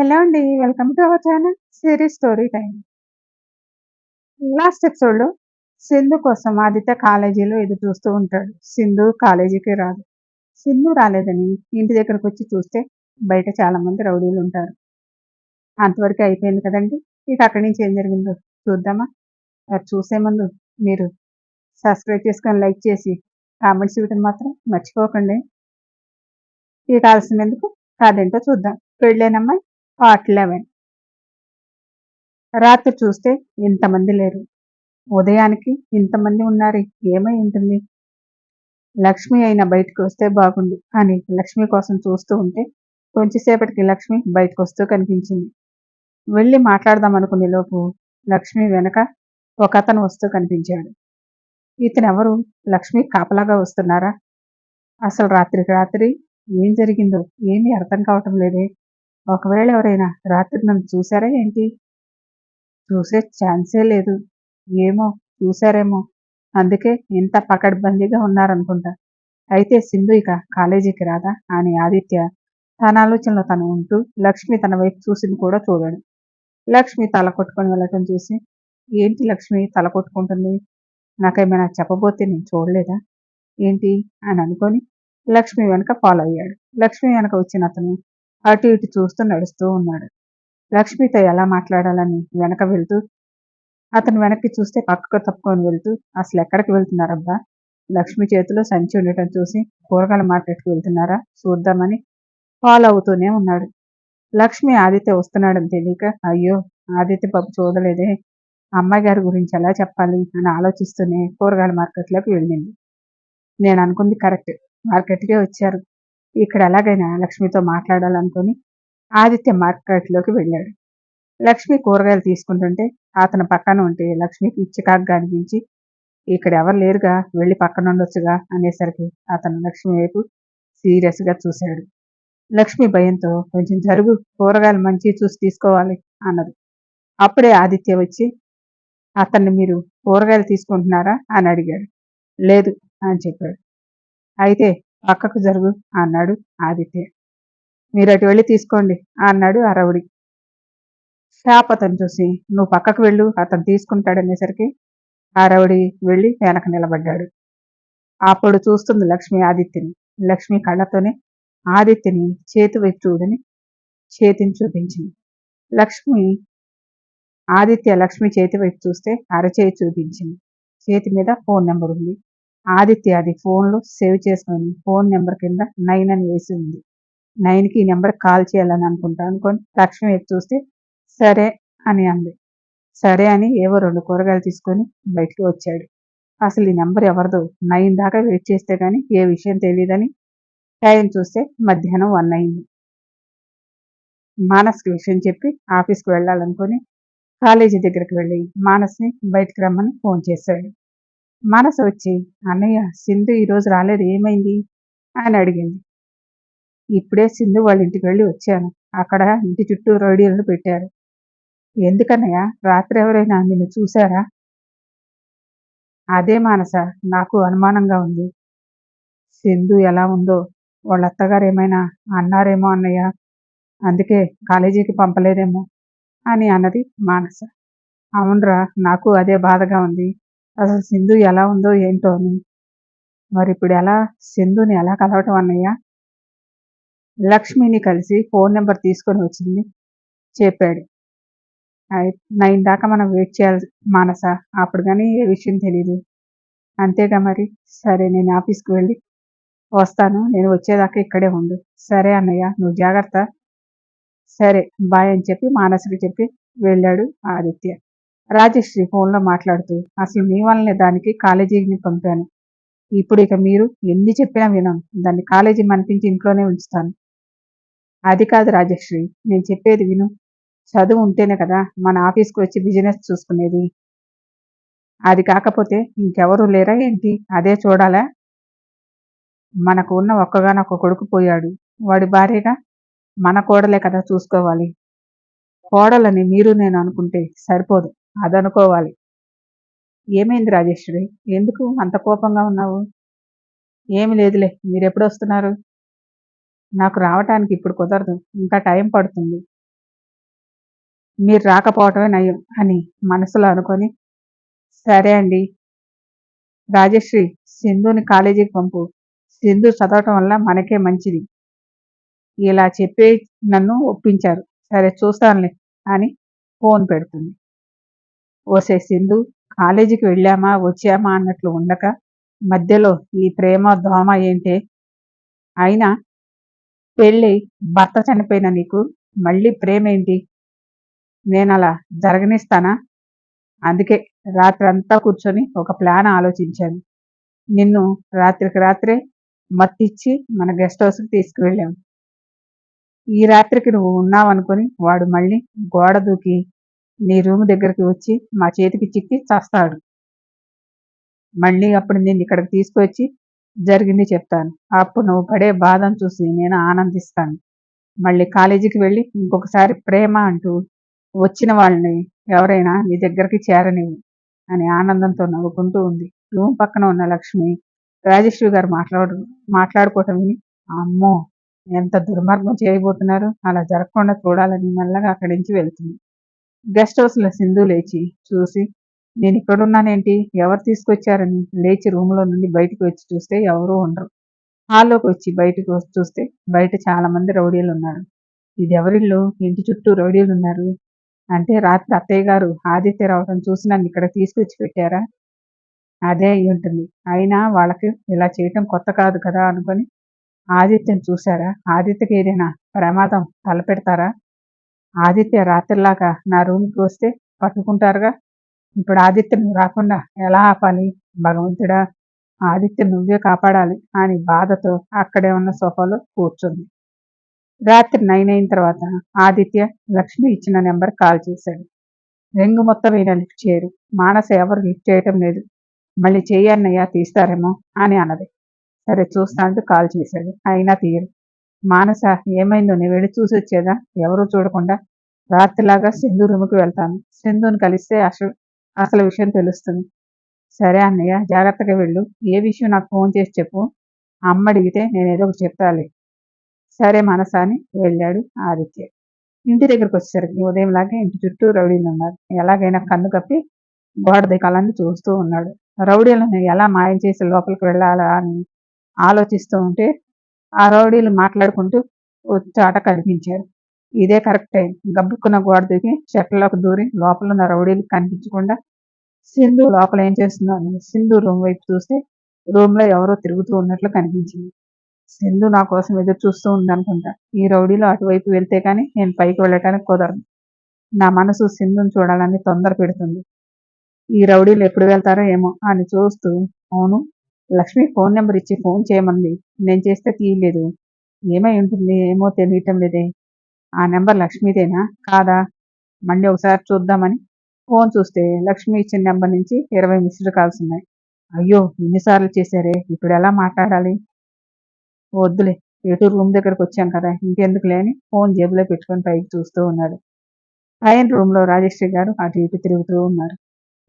Hello అండి. Welcome to our channel series story time. Last ఎపిసోడ్‌లో సింధు కోసం ఆదిత్య కాలేజీలో ఎదురు చూస్తూ ఉంటాడు. సింధు కాలేజీకి రాదు. సింధు రాలేదని ఇంటి దగ్గరకొచ్చి చూస్తే బయట చాలామంది రౌడీలుంటారు. అంతవరకు అయిపోయింది కదండి ఇక అక్కడి నుంచి ఏం జరిగిందో చూద్దామా? అది చూసే ముందు మీరు సబ్స్క్రైబ్ చేసుకొని, లైక్ చేసి, కామెంట్స్ ఇవ్వడం మాత్రం మర్చిపోకండి. ఇక కాల్సినందుకు కాదేంటో చూద్దాం. పెళ్ళేనమ్మాయి పార్ట్ 11 రాత్రి చూస్తే ఇంతమంది లేరు. ఉదయానికి ఇంతమంది ఉన్నారు ఏమై ఉంటుంది? లక్ష్మి అయినా బయటకు వస్తే బాగుంది అని లక్ష్మి కోసం చూస్తూ ఉంటే కొంచెంసేపటికి లక్ష్మి బయటకు వస్తూ కనిపించింది. వెళ్ళి మాట్లాడదామనుకునే లోపు లక్ష్మి వెనక ఒక అతను వస్తూ కనిపించాడు. ఇతనెవరు? లక్ష్మి కాపలాగా వస్తున్నారా? అసలు రాత్రికి రాత్రి ఏం జరిగిందో ఏమీ అర్థం కావటం లేదే. ఒకవేళ ఎవరైనా రాత్రి నన్ను చూసారా ఏంటి? చూసే ఛాన్సే లేదు. ఏమో చూసారేమో. అందుకే ఇంత పకడ్బందీగా ఉన్నారనుకుంటా. అయితే సింధు ఇక కాలేజీకి రాదా? అని ఆదిత్య తన ఆలోచనలో తను ఉంటూ లక్ష్మి తన వైపు చూసింది కూడా చూడాడు లక్ష్మి తల కొట్టుకొని వెళ్ళటం చూసి ఏంటి లక్ష్మి తల కొట్టుకుంటుంది? నాకేమైనా చెప్పబోతే నేను చూడలేదా? ఏంటి? అని అనుకొని లక్ష్మి వెనక ఫాలో అయ్యాడు. లక్ష్మి వెనక వచ్చిన అతను అటు ఇటు చూస్తూ నడుస్తూ ఉన్నాడు. లక్ష్మితో ఎలా మాట్లాడాలని వెనక వెళ్తూ అతను వెనక్కి చూస్తే పక్కకు తప్పుకొని వెళ్తూ అసలు ఎక్కడికి వెళ్తున్నారబ్బా? లక్ష్మి చేతిలో సంచి ఉండటం చూసి కూరగాయల మార్కెట్కి వెళ్తున్నారా చూద్దామని ఫాలో అవుతూనే ఉన్నాడు. లక్ష్మి ఆదిత్య వస్తున్నాడని తెలియక అయ్యో ఆదిత్య బాబు చూడలేదే అమ్మాయి గారి గురించి ఎలా చెప్పాలి అని ఆలోచిస్తూనే కూరగాయల మార్కెట్లోకి వెళ్ళింది. నేను అనుకుంది కరెక్ట్ మార్కెట్కే వచ్చారు. ఇక్కడ ఎలాగైనా లక్ష్మితో మాట్లాడాలనుకొని ఆదిత్య మార్కెట్లోకి వెళ్ళాడు. లక్ష్మి కూరగాయలు తీసుకుంటుంటే అతను పక్కన ఉంటే లక్ష్మికి చికాకుగా అనిపించి ఇక్కడ ఎవరు లేరుగా వెళ్ళి పక్కన ఉండొచ్చుగా అనేసరికి అతను లక్ష్మి వైపు సీరియస్గా చూశాడు. లక్ష్మి భయంతో కొంచెం జరుగు కూరగాయలు మంచి చూసి తీసుకోవాలి అన్నది. అప్పుడే ఆదిత్య వచ్చి అతన్ని మీరు కూరగాయలు తీసుకుంటున్నారా అని అడిగాడు. లేదు అని చెప్పాడు. అయితే పక్కకు జరుగు అన్నాడు ఆదిత్య. మీరు అటు వెళ్ళి తీసుకోండి అన్నాడు ఆ శాప్ అతను చూసి నువ్వు పక్కకు వెళ్ళు అతను తీసుకుంటాడనేసరికి ఆ వెళ్ళి వెనక నిలబడ్డాడు. అప్పుడు చూస్తుంది లక్ష్మి ఆదిత్యని. లక్ష్మి కళ్ళతోనే ఆదిత్యని చేతి వైపు చూడని చేతిని చూపించింది. లక్ష్మి ఆదిత్య లక్ష్మి చేతి వైపు చూస్తే అరచేయి చూపించింది. చేతి మీద ఫోన్ నెంబర్ ఉంది. ఆదిత్య అది ఫోన్లో సేవ్ చేసుకుని ఫోన్ నెంబర్ కింద నైన్ అని వేసి ఉంది. నైన్కి ఈ నెంబర్ కాల్ చేయాలని అనుకుంటా అనుకొని లక్ష్మి వైపు చూస్తే సరే అని అంది. సరే అని ఏవో రెండు కూరగాయలు తీసుకొని బయటికి వచ్చాడు. అసలు ఈ నెంబర్ ఎవరిదో నైన్ దాకా వెయిట్ చేస్తే కానీ ఏ విషయం తెలియదని టైం చూస్తే మధ్యాహ్నం వన్ అయింది. మానస్కి విషయం చెప్పి ఆఫీస్కి వెళ్ళాలనుకొని కాలేజీ దగ్గరికి వెళ్ళి మానస్ని బయటికి రమ్మని ఫోన్ చేశాడు. మనసు వచ్చి అన్నయ్య సింధు ఈరోజు రాలేదు ఏమైంది అని అడిగింది. ఇప్పుడే సింధు వాళ్ళ ఇంటికి వెళ్ళి వచ్చాను. అక్కడ ఇంటి చుట్టూ రేడియోలను పెట్టారు. ఎందుకన్నయ్య రాత్రి ఎవరైనా నిన్ను చూశారా? అదే మానస నాకు అనుమానంగా ఉంది. సింధు ఎలా ఉందో వాళ్ళ అత్తగారు ఏమైనా అన్నారేమో అన్నయ్య అందుకే కాలేజీకి పంపలేదేమో అని అన్నది మానస. అవునరా నాకు అదే బాధగా ఉంది. అసలు సింధు ఎలా ఉందో ఏంటో అని. మరి ఇప్పుడు ఎలా సింధుని ఎలా కలవటం అన్నయ్య? లక్ష్మిని కలిసి ఫోన్ నెంబర్ తీసుకొని వచ్చింది చెప్పాడు. నైన్ దాకా మనం వెయిట్ చేయాలి మానస అప్పుడు కానీ ఏ విషయం తెలియదు అంతేగా మరి సరే నేను ఆఫీస్కి వెళ్ళి వస్తాను నేను వచ్చేదాకా ఇక్కడే ఉండు. సరే అన్నయ్య నువ్వు జాగ్రత్త. సరే బాయ్ అని చెప్పి మానసుకి చెప్పి వెళ్ళాడు ఆదిత్య. రాజశ్రీ ఫోన్లో మాట్లాడుతూ అసలు మీ వల్లనే దానికి కాలేజీకి పంపాను. ఇప్పుడు ఇక మీరు ఎన్ని చెప్పినా వినను. దాన్ని కాలేజీ మనిపించి ఇంట్లోనే ఉంచుతాను. అది కాదు రాజశ్రీ నేను చెప్పేది విను. చదువు ఉంటేనే కదా మన ఆఫీస్కి వచ్చి బిజినెస్ చూసుకునేది. అది కాకపోతే ఇంకెవరూ లేరా ఏంటి? అదే చూడాలా? మనకు ఉన్న ఒక్కగానొక్క కొడుకు పోయాడు. వాడి భార్యగా మన కోడలే కదా చూసుకోవాలి. కోడలని మీరు నేను అనుకుంటే సరిపోదు. అదనుకోవాలి. ఏమైంది రాజేశ్వరి? ఎందుకు అంత కోపంగా ఉన్నావు? ఏమి లేదులే మీరెప్పుడొస్తున్నారు? నాకు రావటానికి ఇప్పుడు కుదరదు. ఇంకా టైం పడుతుంది. మీరు రాకపోవటమే నయం అని మనసులో అనుకొని సరే అండి రాజశ్రీ సింధుని కాలేజీకి పంపు సింధు చదవటం వల్ల మనకే మంచిది ఇలా చెప్పి నన్ను ఒప్పించారు సరే చూస్తానులే అని ఫోన్ పెడుతుంది ఓసే సింధు కాలేజీకి వెళ్ళామా వచ్చామా అన్నట్లు ఉండక మధ్యలో ఈ ప్రేమ దోమ ఏంటే? అయినా పెళ్ళి భర్త చనిపోయిన నీకు మళ్ళీ ప్రేమ ఏంటి? నేను అలా జరగనిస్తానా? అందుకే రాత్రి అంతా కూర్చొని ఒక ప్లాన్ ఆలోచించాను. నిన్ను రాత్రికి రాత్రే మత్తిచ్చి మన గెస్ట్ హౌస్కి తీసుకువెళ్ళాం. ఈ రాత్రికి నువ్వు ఉన్నావనుకొని వాడు మళ్ళీ గోడ దూకి నీ రూమ్ దగ్గరికి వచ్చి మా చేతికి చిక్కి చస్తాడు. మళ్ళీ అప్పుడు నేను ఇక్కడికి తీసుకొచ్చి జరిగింది చెప్తాను. అప్పుడు నువ్వు పడే బాధను చూసి నేను ఆనందిస్తాను. మళ్ళీ కాలేజీకి వెళ్ళి ఇంకొకసారి ప్రేమ అంటూ వచ్చిన వాళ్ళని ఎవరైనా నీ దగ్గరికి చేరనివ్వు అని ఆనందంతో నవ్వుకుంటూ ఉంది. రూమ్ పక్కన ఉన్న లక్ష్మి రాజేశ్వరి గారు మాట్లాడు మాట్లాడుకోవటం విని అమ్మో ఎంత దుర్మార్గం చేయబోతున్నారు. అలా జరగకుండా చూడాలని మెల్లగా అక్కడి నుంచి వెళ్తుంది. గెస్ట్ హౌస్లో సింధు లేచి చూసి నేను ఇక్కడున్నానేంటి? ఎవరు తీసుకొచ్చారని? లేచి రూమ్లో నుండి బయటకు వచ్చి చూస్తే ఎవరూ ఉండరు. హాల్లోకి వచ్చి బయటకు వచ్చి చూస్తే బయట చాలా మంది రౌడీలు ఉన్నారు. ఇది ఎవరిల్లు? ఇంటి చుట్టూ రౌడీలు ఉన్నారు? అంటే రాత్రి అత్తయ్య గారు ఆదిత్య రావటం చూసి నన్ను ఇక్కడ తీసుకొచ్చి పెట్టారా? అదే అయి ఉంటుంది. అయినా వాళ్ళకి ఇలా చేయటం కొత్త కాదు కదా అనుకొని ఆదిత్యను చూసారా ఆదిత్యకి ఏదైనా ప్రమాదం తలపెడతారా? ఆదిత్య రాత్రిలాగా నా రూమ్కి వస్తే పట్టుకుంటారుగా. ఇప్పుడు ఆదిత్య నువ్వు రాకుండా ఎలా ఆపాలి? భగవంతుడా ఆదిత్య నువ్వే కాపాడాలి అని బాధతో అక్కడే ఉన్న సోఫాలో కూర్చుంది. రాత్రి నైన్ అయిన తర్వాత ఆదిత్య లక్ష్మి ఇచ్చిన నెంబర్ కాల్ చేశాడు. రింగు మొత్తం అయినా లిఫ్ట్ చేయరు. మానస ఎవరు లిఫ్ట్ చేయటం లేదు. మళ్ళీ చేయన్నయ్యా తీస్తారేమో అని అన్నది. సరే చూస్తాంటూ కాల్ చేశాడు. అయినా తీయరు. మానస ఏమైందో నేను వెళ్ళి చూసి వచ్చేదా? ఎవరూ చూడకుండా రాత్రిలాగా సింధు రూముకి వెళ్తాను. సింధుని కలిస్తే అసలు అసలు విషయం తెలుస్తుంది. సరే అన్నయ్య జాగ్రత్తగా వెళ్ళు. ఏ విషయం నాకు ఫోన్ చేసి చెప్పు. అమ్మ అడిగితే నేను ఏదో ఒకటి చెప్తాలి. సరే మనస అని వెళ్ళాడు ఆదిత్య. ఇంటి దగ్గరకు వచ్చేసరికి ఉదయంలాగా ఇంటి చుట్టూ రౌడీలు ఉన్నారు. ఎలాగైనా కన్ను కప్పి గోడ దిగాలని చూస్తూ ఉన్నాడు. రౌడీలను ఎలా మాయం చేసి లోపలికి వెళ్ళాలా అని ఆలోచిస్తూ ఉంటే ఆ రౌడీలు మాట్లాడుకుంటూ చాట కనిపించారు. ఇదే కరెక్ట్ టైం. గబ్బుక్కున్న గోడ దిగి చెట్లలోకి దూరి లోపల ఉన్న రౌడీలు కనిపించకుండా సింధు లోపల ఏం చేస్తుందో అని సింధు రూమ్ వైపు చూస్తే రూమ్లో ఎవరో తిరుగుతూ ఉన్నట్లు కనిపించింది. సింధు నా కోసం ఎదురు చూస్తూ ఉందనుకుంటా. ఈ రౌడీలో అటువైపు వెళ్తే కానీ నేను పైకి వెళ్ళటానికి కుదరదు. నా మనసు సింధుని చూడాలని తొందర పెడుతుంది. ఈ రౌడీలు ఎప్పుడు వెళ్తారో ఏమో అని చూస్తూ అవును లక్ష్మి ఫోన్ నెంబర్ ఇచ్చి ఫోన్ చేయమంది. నేను చేస్తే తీయలేదు. ఏమై ఉంటుంది? ఏమో తెలియటం లేదే. ఆ నెంబర్ లక్ష్మీదేనా? కాదా? మళ్ళీ ఒకసారి చూద్దామని ఫోన్ చూస్తే లక్ష్మి ఇచ్చిన నెంబర్ నుంచి ఇరవై మిస్డ్ కాల్స్ ఉన్నాయి. అయ్యో ఎన్నిసార్లు చేశారే? ఇప్పుడు ఎలా మాట్లాడాలి? వద్దులే. ఎటు రూమ్ దగ్గరకు వచ్చాం కదా. ఇంకెందుకు లేని ఫోన్ జేబులో పెట్టుకొని పైకి చూస్తూ ఉన్నాడు. పైన రూమ్లో రాజశ్రీ గారు అటు ఇటు తిరుగుతూ ఉన్నారు.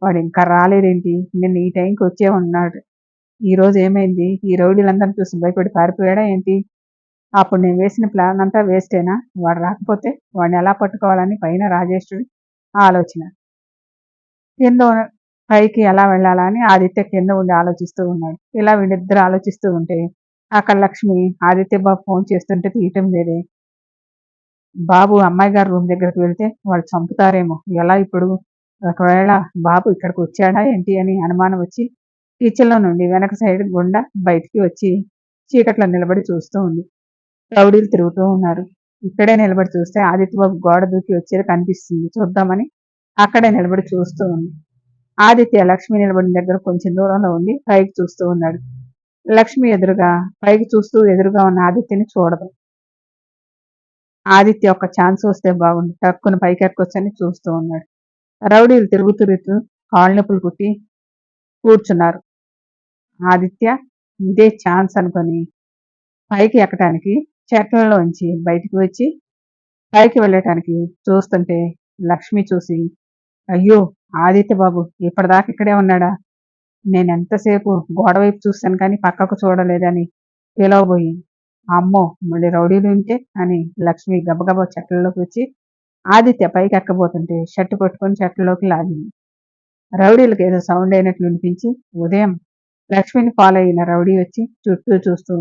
వాడు ఇంకా రాలేదేంటి? నిన్న ఈ టైంకి వచ్చే ఉన్నాడు. ఈ రోజు ఏమైంది? ఈ రౌడీలందరినీ చూసి భయపడి పారిపోయాడా ఏంటి? అప్పుడు నేను వేసిన ప్లాన్ అంతా వేస్టేనా? వాడు రాకపోతే వాడిని ఎలా పట్టుకోవాలని పైన రాజేశ్వరి ఆలోచన. కింద పైకి ఎలా వెళ్ళాలా అని ఆదిత్య కింద ఉండి ఆలోచిస్తూ ఉన్నాడు. ఇలా వీళ్ళిద్దరు ఆలోచిస్తూ ఉంటే అక్కడ లక్ష్మి ఆదిత్య బాబు ఫోన్ చేస్తుంటే తీయటం లేదే. బాబు అమ్మాయి గారు రూమ్ దగ్గరికి వెళ్తే వాళ్ళు చంపుతారేమో. ఎలా ఇప్పుడు? ఒకవేళ బాబు ఇక్కడికి వచ్చాడా ఏంటి అని అనుమానం వచ్చి కిచెన్లో నుండి వెనక సైడ్ గుండా బయటికి వచ్చి చీకట్లో నిలబడి చూస్తూ ఉంది. రౌడీలు తిరుగుతూ ఉన్నారు. ఇక్కడే నిలబడి చూస్తే ఆదిత్యబాబు గోడ దూకి వచ్చేది కనిపిస్తుంది. చూద్దామని అక్కడే నిలబడి చూస్తూ ఉంది. ఆదిత్య లక్ష్మి నిలబడిన దగ్గర కొంచెం దూరంలో ఉండి పైకి చూస్తూ ఉన్నాడు. లక్ష్మి ఎదురుగా పైకి చూస్తూ ఎదురుగా ఉన్న ఆదిత్యని చూడదు. ఆదిత్య ఒక ఛాన్స్ వస్తే బాగుంది టక్కున పైకి ఎక్కొచ్చని చూస్తూ ఉన్నాడు. రౌడీలు తిరుగుతూ కాళ్ళ నొప్పులు పుట్టి కూర్చున్నారు. ఆదిత్య ఇదే ఛాన్స్ అనుకొని పైకి ఎక్కడానికి చెట్లలోంచి బయటికి వచ్చి పైకి వెళ్ళటానికి చూస్తుంటే లక్ష్మి చూసి అయ్యో ఆదిత్య బాబు ఇప్పటిదాకా ఇక్కడే ఉన్నాడా? నేను ఎంతసేపు గోడ వైపు చూస్తాను కానీ పక్కకు చూడలేదని. పిలవబోయి అమ్మో మళ్ళీ రౌడీలు ఉంటే? అని లక్ష్మి గబగబా చెట్లలోకి వచ్చి ఆదిత్య పైకి ఎక్కబోతుంటే షర్టు పట్టుకొని చెట్లలోకి లాగింది. రౌడీలకు ఏదో సౌండ్ అయినట్లు వినిపించి ఉదయం లక్ష్మిని ఫాలో అయిన రౌడీ వచ్చి చుట్టూ చూస్తూ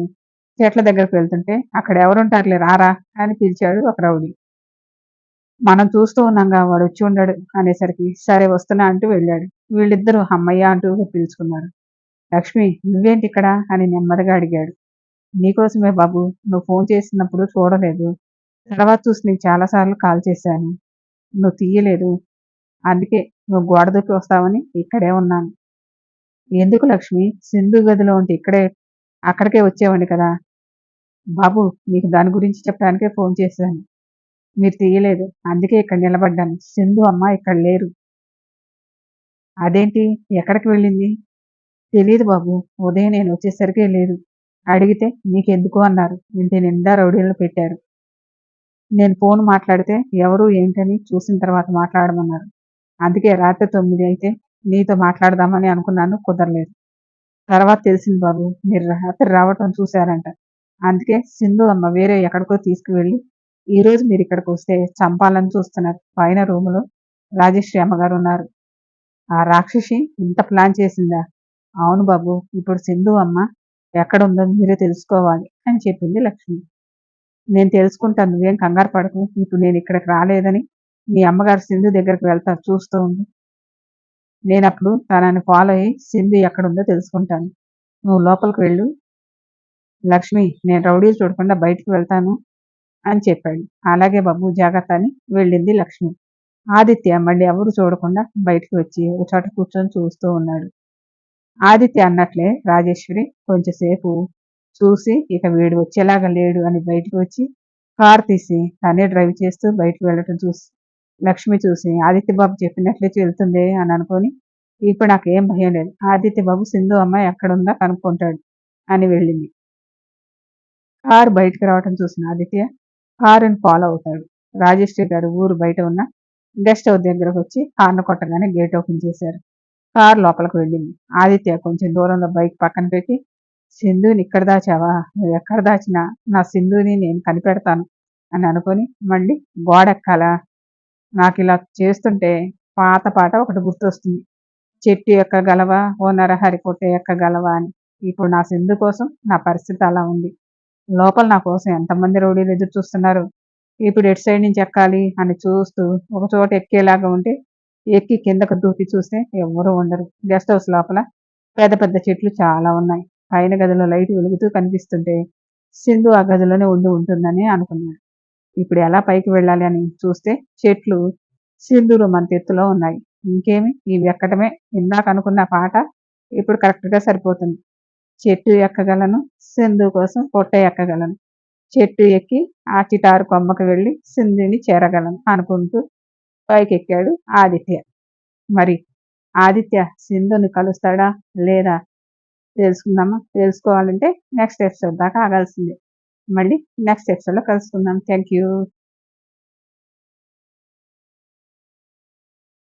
చెట్ల దగ్గరకు వెళ్తుంటే అక్కడ ఎవరుంటారులే? రారా? అని పిలిచాడు ఒక రౌడీ. మనం చూస్తూ ఉన్నాగా వాడు వచ్చి ఉండడు అనేసరికి సరే వస్తున్నా అంటూ వెళ్ళాడు. వీళ్ళిద్దరూ అమ్మయ్య అంటూ పిలుచుకున్నారు. లక్ష్మి నువ్వేంటి ఇక్కడ? అని నెమ్మదిగా అడిగాడు. నీకోసమే బాబు నువ్వు ఫోన్ చేసినప్పుడు చూడలేదు. తర్వాత చూసి నీకు చాలాసార్లు కాల్ చేశాను. నువ్వు తీయలేదు. అందుకే నువ్వు గోడ దూకి వస్తావని ఇక్కడే ఉన్నాను. ఎందుకు లక్ష్మి? సింధు గదిలో ఉంటే ఇక్కడే అక్కడికే వచ్చేవాడిని కదా. బాబు మీకు దాని గురించి చెప్పడానికే ఫోన్ చేశాను. మీరు తీయలేదు. అందుకే ఇక్కడ నిలబడ్డాను. సింధు అమ్మ ఇక్కడ లేరు. అదేంటి? ఎక్కడికి వెళ్ళింది? తెలియదు బాబు. ఉదయం నేను వచ్చేసరికే లేదు. అడిగితే నీకెందుకు అన్నారు. ఇంటి నిండా రౌడీలను పెట్టారు. నేను ఫోన్ మాట్లాడితే ఎవరు ఏంటని చూసిన తర్వాత మాట్లాడమన్నారు. అందుకే రాత్రి తొమ్మిది అయితే నీతో మాట్లాడదామని అనుకున్నాను కుదరలేదు. తర్వాత తెలిసింది బాబు మీరు రాత్రి రావటం చూశారంట. అందుకే సింధు అమ్మ వేరే ఎక్కడికో తీసుకువెళ్ళి ఈ రోజు మీరు ఇక్కడికి వస్తే చంపాలని చూస్తున్నారు. పైన రూములో రాజశ్రీ అమ్మగారు ఉన్నారు. ఆ రాక్షసి ఇంత ప్లాన్ చేసిందా? అవును బాబు ఇప్పుడు సింధు అమ్మ ఎక్కడుందో మీరే తెలుసుకోవాలి అని చెప్పింది లక్ష్మి. నేను తెలుసుకుంటాను నువ్వేం కంగారు పడకు ఇప్పుడు నేను ఇక్కడికి రాలేదని మీ అమ్మగారు సింధు దగ్గరికి వెళ్తా చూస్తూ ఉంది నేను అప్పుడు తనని ఫాలో అయ్యి సింధు ఎక్కడుందో తెలుసుకుంటాను. నువ్వు లోపలికి వెళ్ళు. లక్ష్మి నేను రౌడీలు చూడకుండా బయటికి వెళ్తాను అని చెప్పాడు. అలాగే బాబు జాగ్రత్త అని వెళ్ళింది లక్ష్మి. ఆదిత్య మళ్ళీ ఎవరు చూడకుండా బయటికి వచ్చి ఒక చోట కూర్చొని చూస్తూ ఉన్నాడు. ఆదిత్య అన్నట్లే రాజేశ్వరి కొంచెంసేపు చూసి ఇక వీడు వచ్చేలాగా లేడు అని బయటకు వచ్చి కార్ తీసి తనే డ్రైవ్ చేస్తూ బయటకు వెళ్ళటం చూసి లక్ష్మి చూసి ఆదిత్య బాబు చెప్పినట్లే చెల్తుంది అని అనుకొని ఇప్పుడు నాకు ఏం భయం లేదు. ఆదిత్య బాబు సింధు అమ్మాయి ఎక్కడుందా కనుక్కుంటాడు అని వెళ్ళింది. కారు బయటకు రావటం చూసిన ఆదిత్య కారుని ఫాలో అవుతాడు. రాజేశ్వరి గారు ఊరు బయట ఉన్న గెస్ట్ హౌస్ దగ్గరకు వచ్చి హార్న్ కొట్టగానే గేట్ ఓపెన్ చేశారు. కార్ లోపలికి వెళ్ళింది. ఆదిత్య కొంచెం దూరంలో బైక్ పక్కన పెట్టి సింధుని ఇక్కడ దాచావా? నువ్వు ఎక్కడ దాచినా నా సింధుని నేను కనిపెడతాను అని అనుకొని మళ్ళీ గోడెక్కాలా? నాకు ఇలా చేస్తుంటే పాత పాట ఒకటి గుర్తొస్తుంది. చెట్టు యొక్క గలవ ఓ నరహరి కొట్ట గలవ అని. ఇప్పుడు నా సింధు కోసం నా పరిస్థితి అలా ఉంది. లోపల నా కోసం ఎంతమంది రౌడీలు ఎదురు చూస్తున్నారు? ఇప్పుడు ఎటు సైడ్ నుంచి ఎక్కాలి అని చూస్తూ ఒక చోట ఎక్కేలాగా ఉంటే ఎక్కి కిందకు దూకి చూస్తే ఎవరూ ఉండరు. గెస్ట్ హౌస్ లోపల పెద్ద పెద్ద చెట్లు చాలా ఉన్నాయి. పైన గదిలో లైట్ వెలుగుతూ కనిపిస్తుంటే సింధు ఆ గదిలోనే ఉండి ఉంటుందని అనుకున్నాడు ఇప్పుడు ఎలా పైకి వెళ్ళాలి అని చూస్తే చెట్లు సింధులు మన ఎత్తులో ఉన్నాయి. ఇంకేమి? ఇవి ఎక్కడమే ఇందాక అనుకున్న పాట ఇప్పుడు కరెక్ట్గా సరిపోతుంది. చెట్టు ఎక్కగలను? సింధు కోసం పొట్ట ఎక్కగలను? చెట్టు ఎక్కి ఆ చిటారు కొమ్మకు వెళ్ళి సింధుని చేరగలను అనుకుంటూ పైకి ఎక్కాడు ఆదిత్య. మరి ఆదిత్య సింధుని కలుస్తాడా? లేదా? తెలుసుకుందామా? తెలుసుకోవాలంటే నెక్స్ట్ ఎపిసోడ్ దాకా ఆగాల్సిందే. మళ్ళీ నెక్స్ట్ ఎపిసోడ్లో కలుసుకుందాం. Thank you